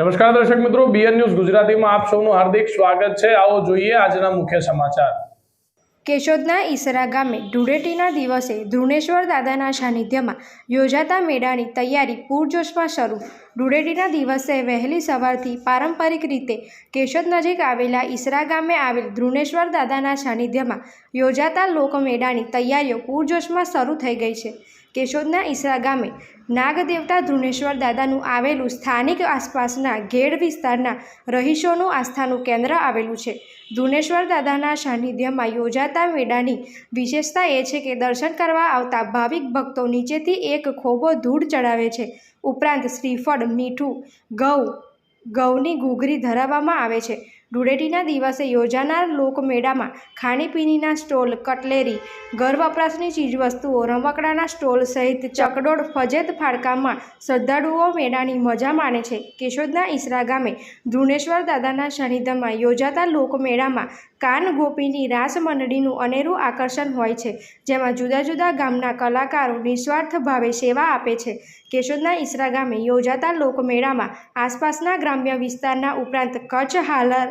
નમસ્કાર દર્શક મિત્રો બીએન ન્યૂઝ ગુજરાતીમાં આપ સૌનું હાર્દિક સ્વાગત છે. આવો જોઈએ આજના મુખ્ય સમાચાર. કેશોદના ઈસરા ગામે ધૂળેટીના દિવસે ધ્રુણેશ્વર દાદાના સાનિધ્યમાં યોજાતા મેળાની તૈયારી પૂરજોશમાં શરૂ. ધૂળેટીના દિવસે વહેલી સવારથી પારંપરિક રીતે કેશોદ નજીક આવેલા ઈસરા ગામે આવેલ ધ્રુણેશ્વર દાદાના સાનિધ્યમાં યોજાતા લોકમેળાની તૈયારીઓ પૂરજોશમાં શરૂ થઈ ગઈ છે. કેશોદના ઈસરા ગામે નાગદેવતા ધ્રુણેશ્વર દાદાનું આવેલું સ્થાનિક આસપાસના ઘેડ વિસ્તારના રહીશોનું આસ્થાનું કેન્દ્ર આવેલું છે. ધ્રુણેશ્વર દાદાના સાનિધ્યમાં યોજાતા મેળાની વિશેષતા એ છે કે દર્શન કરવા આવતા ભાવિક ભક્તો નીચેથી એક ખોબો ધૂળ ચડાવે છે. ઉપરાંત શ્રીફળ, મીઠું, ઘઉં, ઘઉંની ઘૂઘરી ધરાવવામાં આવે છે. ધૂળેટીના દિવસે યોજાનાર લોકમેળામાં ખાણીપીણીના સ્ટોલ, કટલેરી, ઘર વપરાશની ચીજવસ્તુઓ, રમકડાના સ્ટોલ સહિત ચકડોળ, ફજેત ફાળકામાં શ્રદ્ધાળુઓ મેળાની મજા માણે છે. કેશોદના ઈસરા ગામે ધ્રુણેશ્વર દાદાના સાનિધ્યમાં યોજાતા લોકમેળામાં કાન ગોપીની રાસ અનેરું આકર્ષણ હોય છે, જેમાં જુદા જુદા ગામના કલાકારો નિસ્વાર્થ ભાવે સેવા આપે છે. કેશોદના ઈસરા ગામે યોજાતા લોકમેળામાં આસપાસના ગ્રામ્ય વિસ્તારના ઉપરાંત કચ્છ હાલર,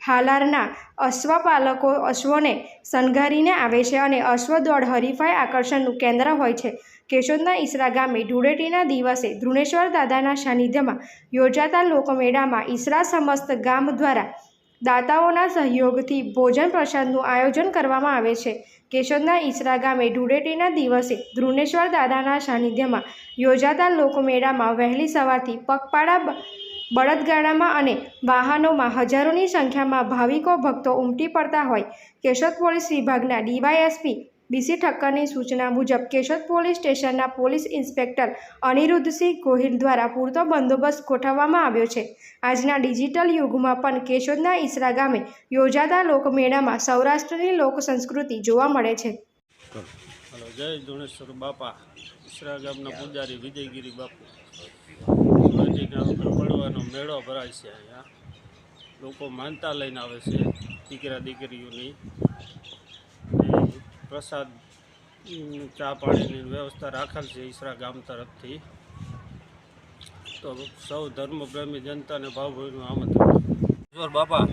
હાલારના અશ્વપાલકો અશ્વને શણગારીને આવે છે અને અશ્વદોડ હરીફાઈ આકર્ષણનું કેન્દ્ર હોય છે. કેશોદના ઈસરા ગામે ધૂળેટીના દિવસે ધ્રુણેશ્વર દાદાના સાનિધ્યમાં યોજાતા લોકમેળામાં ઈસરા સમસ્ત ગામ દ્વારા દાતાઓના સહયોગથી ભોજન પ્રસાદનું આયોજન કરવામાં આવે છે. કેશોદના ઈસરા ગામે ધૂળેટીના દિવસે ધ્રુણેશ્વર દાદાના સાનિધ્યમાં યોજાતા લોકમેળામાં વહેલી સવારથી પગપાળા બળદગાડામાં અને વાહનોમાં હજારોની સંખ્યામાં ભાવિકો ભક્તો ઉમટી પડતા હોય. કેશોદ પોલીસ વિભાગના ડીવાયએસપી બીસી ઠક્કરની સૂચના મુજબ કેશોદ પોલીસ સ્ટેશનના પોલીસ ઇન્સ્પેક્ટર અનિરુદ્ધસિંહ ગોહિલ દ્વારા પૂરતો બંદોબસ્ત ગોઠવવામાં આવ્યો છે. આજના ડિજિટલ યુગમાં પણ કેશોદના ઈસરા ગામે યોજાતા લોકમેળામાં સૌરાષ્ટ્રની લોક સંસ્કૃતિ જોવા મળે છે. લોકો માનતા લઈને આવે છે દીકરા દીકરીઓની. પ્રસાદ ચા પાણીની વ્યવસ્થા રાખેલ છે ઈસરા ગામ તરફથી. તો સૌ ધર્મપ્રેમી જનતાને ભાવભાઈનું આમંત્રણ. બાપા,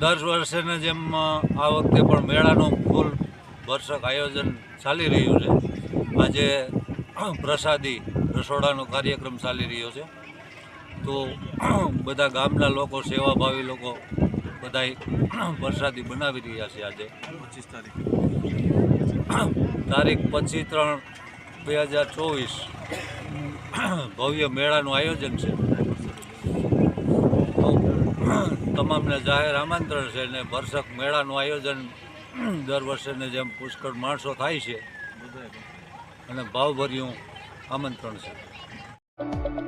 દર વર્ષેને જેમ આ વખતે પણ મેળાનું ફૂલ ભરસક આયોજન ચાલી રહ્યું છે. આજે પ્રસાદી રસોડાનો કાર્યક્રમ ચાલી રહ્યો છે. તો બધા ગામના લોકો, સેવાભાવી લોકો બધા વરસાદી બનાવી રહ્યા છે આજે. પચીસ તારીખ. તારીખ પચીસ ત્રણ બે હજાર ચોવીસ. ભવ્ય મેળાનું આયોજન છે. તમામને જાહેર આમંત્રણ છે ને વર્ષક મેળાનું આયોજન દર વર્ષેને જેમ પુષ્કળ માણસો થાય છે. અને ભાવભર્યું આમંત્રણ છે.